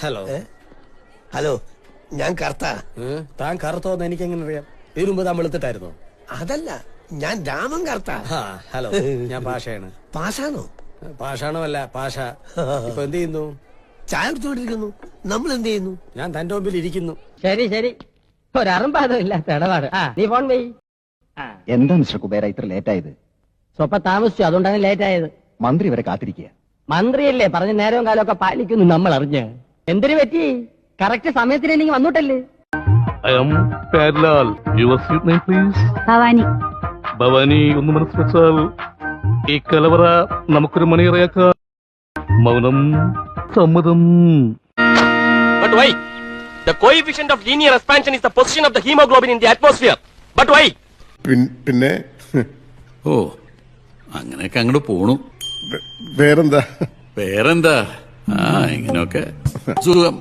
Hello hello ഞാൻ കറുത്ത. താൻ കറുത്തോന്ന് എനിക്ക് എങ്ങനെ അറിയാം? ഇരുമ്പ് താൻ വെളുത്തിട്ടായിരുന്നോ? അതല്ല ഞാൻ രാമൻ കറുത്ത. ഹലോ. ഞാൻ പാഷയാണ്. പാഷാണോ? പാഷാണോ അല്ല പാഷ. ഇപ്പൊ എന്ത് ചെയ്യുന്നു? ചായ എടുത്തുകൊണ്ടിരിക്കുന്നു. നമ്മൾ എന്ത് ചെയ്യുന്നു? ഞാൻ തന്റെ മുമ്പിൽ ഇരിക്കുന്നു. ശരി ശരി. ഒരറുമ്പാദം ഇല്ലാത്ത ഇടപാട്. നീ ഫോൺ വെയ്. എന്താ മിസ്റ്റർ കുബേര ഇത്ര ലേറ്റ് ആയത് സ്വപ്പ താമസിച്ചു അതുകൊണ്ടാണ് ലേറ്റ് ആയത് മന്ത്രി വരെ കാത്തിരിക്കുക. മന്ത്രിയല്ലേ പറഞ്ഞ നേരവും കാലമൊക്കെ പാലിക്കുന്നു നമ്മൾ അറിഞ്ഞ് എന്തിനു പറ്റി? കറക്റ്റ് സമയത്തിന് എനിക്ക് വന്നിട്ടല്ലേ? I'm Parilal. Your sweet name please? Bhavani. Bhavani ഒന്ന് മനസ്സ് വെച്ചാൽ ഈ കലവറ നമുക്കൊരു മണിയറയാക്കാം മൗനം സമ്മതം. But why? The coefficient of linear expansion is the position of the hemoglobin in the atmosphere. But why? പിൻ- പിന്നെ? ഓ അങ്ങനെയൊക്കെ അങ്ങോട്ട് പോണു. വേ- വേറെന്താ? വേറെന്താ? ആ ഇങ്ങനെയൊക്കെ 所以